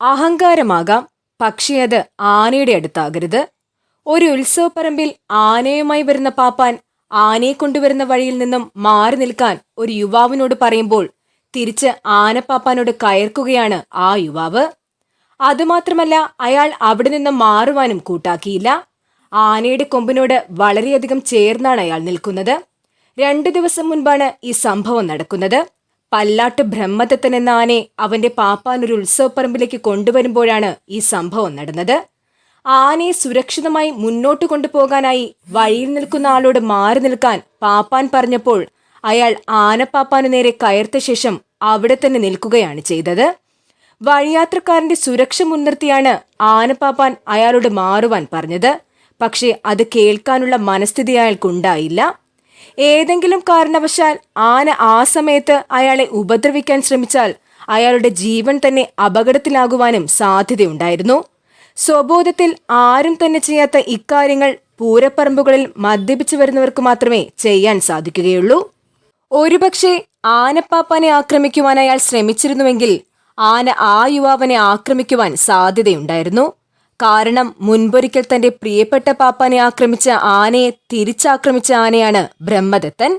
അഹങ്കാരമാകാം. പക്ഷേ അത് ആനയുടെ അടുത്താകരുത്. ഒരു ഉത്സവപ്പറമ്പിൽ ആനയുമായി വരുന്ന പാപ്പാൻ ആനയെ കൊണ്ടുവരുന്ന വഴിയിൽ നിന്നും മാറി നിൽക്കാൻ ഒരു യുവാവിനോട് പറയുമ്പോൾ തിരിച്ച് ആനപ്പാപ്പാനോട് കയർക്കുകയാണ് ആ യുവാവ്. അതുമാത്രമല്ല അയാൾ അവിടെ നിന്നും മാറുവാനും കൂട്ടാക്കിയില്ല. ആനയുടെ കൊമ്പിനോട് വളരെയധികം ചേർന്നാണ് അയാൾ നിൽക്കുന്നത്. രണ്ടു ദിവസം മുൻപാണ് ഈ സംഭവം നടക്കുന്നത്. പല്ലാട്ട് ബ്രഹ്മദത്തൻ എന്ന ആനെ അവന്റെ പാപ്പാൻ ഒരു ഉത്സവപ്പറമ്പിലേക്ക് കൊണ്ടുവരുമ്പോഴാണ് ഈ സംഭവം നടന്നത്. ആനയെ സുരക്ഷിതമായി മുന്നോട്ട് കൊണ്ടുപോകാനായി വഴിയിൽ നിൽക്കുന്ന ആളോട് മാറി നിൽക്കാൻ പാപ്പാൻ പറഞ്ഞപ്പോൾ അയാൾ ആനപ്പാപ്പാനു നേരെ കയർത്ത ശേഷം അവിടെ തന്നെ നിൽക്കുകയാണ് ചെയ്തത്. വഴിയാത്രക്കാരന്റെ സുരക്ഷ മുൻനിർത്തിയാണ് ആനപ്പാപ്പാൻ അയാളോട് മാറുവാൻ പറഞ്ഞത്. പക്ഷേ അത് കേൾക്കാനുള്ള മനസ്ഥിതി അയാൾക്കുണ്ടായില്ല. ഏതെങ്കിലും കാരണവശാൽ ആന ആ സമയത്ത് അയാളെ ഉപദ്രവിക്കാൻ ശ്രമിച്ചാൽ അയാളുടെ ജീവൻ തന്നെ അപകടത്തിലാകുവാനും സാധ്യതയുണ്ടായിരുന്നു. സ്വബോധത്തിൽ ആരും തന്നെ ചെയ്യാത്ത ഇക്കാര്യങ്ങൾ പൂരപ്പറമ്പുകളിൽ മദ്യപിച്ചു വരുന്നവർക്ക് മാത്രമേ ചെയ്യാൻ സാധിക്കുകയുള്ളൂ. ഒരുപക്ഷെ ആനപ്പാപ്പാനെ ആക്രമിക്കുവാൻ അയാൾ ശ്രമിച്ചിരുന്നുവെങ്കിൽ ആന ആ യുവാവിനെ ആക്രമിക്കുവാൻ സാധ്യതയുണ്ടായിരുന്നു. കാരണം മുൻപൊരിക്കൽ തന്റെ പ്രിയപ്പെട്ട പാപ്പാനെ ആക്രമിച്ച ആനയെ തിരിച്ചാക്രമിച്ച ആനയാണ് ബ്രഹ്മദത്തൻ.